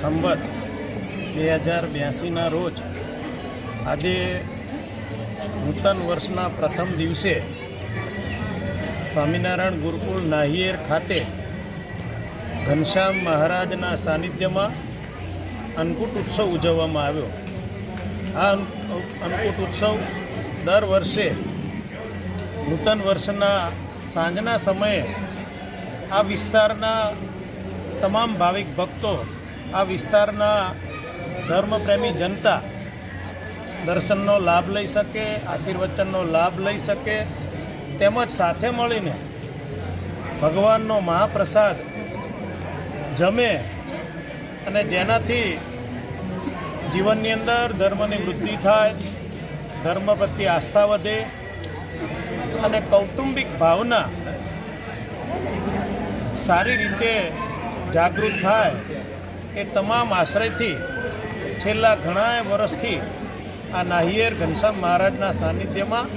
સંવત બે હજાર બ્યાસીના રોજ આજે નૂતન વર્ષના પ્રથમ દિવસે સ્વામિનારાયણ ગુરુકુળ નાહિયેર ખાતે ઘનશ્યામ મહારાજના સાનિધ્યમાં અન્નકૂટ ઉત્સવ ઉજવવામાં આવ્યો. આ અન્ન- અન્નકૂટ ઉત્સવ દર વર્ષે નૂતન વર્ષના સાંજના સમયે આ વિસ્તારના તમામ ભાવિક ભક્તો આ વિસ્તારના ધર્મપ્રેમી જનતા દર્શનનો લાભ લઈ શકે, આશીર્વચનનો લાભ લઈ શકે, તેમજ સાથે મળીને ભગવાનનો મહાપ્રસાદ જમે અને જેનાથી જીવનની અંદર ધર્મની વૃદ્ધિ થાય, ધર્મ પ્રત્યે આસ્થા વધે અને કૌટુંબિક ભાવના સારી રીતે જાગૃત થાય. એ તમામ આશ્રયથી છેલ્લા ઘણા વર્ષથી આ નાહિયેર ઘનશ્યામ મહારાજના સાનિધ્યમાં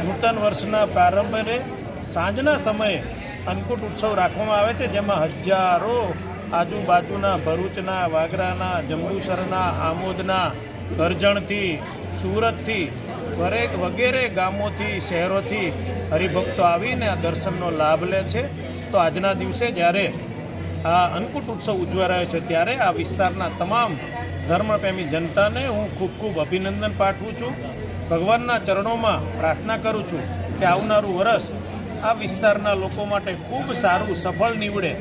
નૂતન વર્ષના પ્રારંભે સાંજના સમયે અન્નકૂટ ઉત્સવ રાખવામાં આવે છે, જેમાં હજારો આજુબાજુના ભરૂચના, વાગરાના, જંબુસરના, આમોદના કરજણથી સુરતથી, દરેક વગેરે ગામોથી, શહેરોથી હરિભક્તો આવીને આ દર્શનનો લાભ લે છે. તો આજના દિવસે જ્યારે આ અન્નકૂટ ઉત્સવ ઉજવા રહ્યો છે ત્યારે આ વિસ્તારના તમામ ધર્મપ્રેમી જનતાને હું ખૂબ ખૂબ અભિનંદન પાઠવું છું. ભગવાનના ચરણોમાં પ્રાર્થના કરું છું કે આવનારું વરસ આ વિસ્તારના લોકો માટે ખૂબ સારું સફળ નીવડે.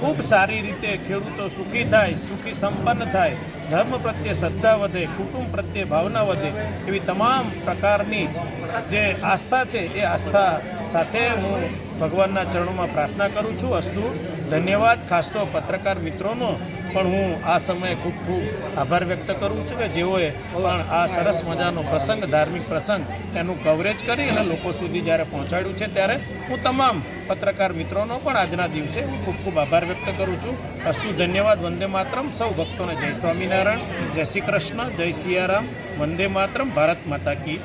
ખૂબ સારી રીતે ખેડૂતો સુખી થાય, સુખી સંપન્ન થાય, ધર્મ પ્રત્યે શ્રદ્ધા વધે, કુટુંબ પ્રત્યે ભાવના વધે એવી તમામ પ્રકારની જે આસ્થા છે એ આસ્થા સાથે હું ભગવાનના ચરણોમાં પ્રાર્થના કરું છું. અસ્તુ, ધન્યવાદ. ખાસ તો પત્રકાર મિત્રોનો પણ હું આ સમયે ખૂબ ખૂબ આભાર વ્યક્ત કરું છું કે જેઓએ પણ આ સરસ મજાનો પ્રસંગ, ધાર્મિક પ્રસંગ, એનું કવરેજ કરી અને લોકો સુધી જ્યારે પહોંચાડ્યું છે ત્યારે હું તમામ પત્રકાર મિત્રોનો પણ આજના દિવસે હું ખૂબ ખૂબ આભાર વ્યક્ત કરું છું. અસ્તુ, ધન્યવાદ. વંદે માતરમ. સૌ ભક્તોને જય સ્વામિનારાયણ. જય શ્રી કૃષ્ણ. જય સિયારામ. વંદે માતરમ. ભારત માતા કી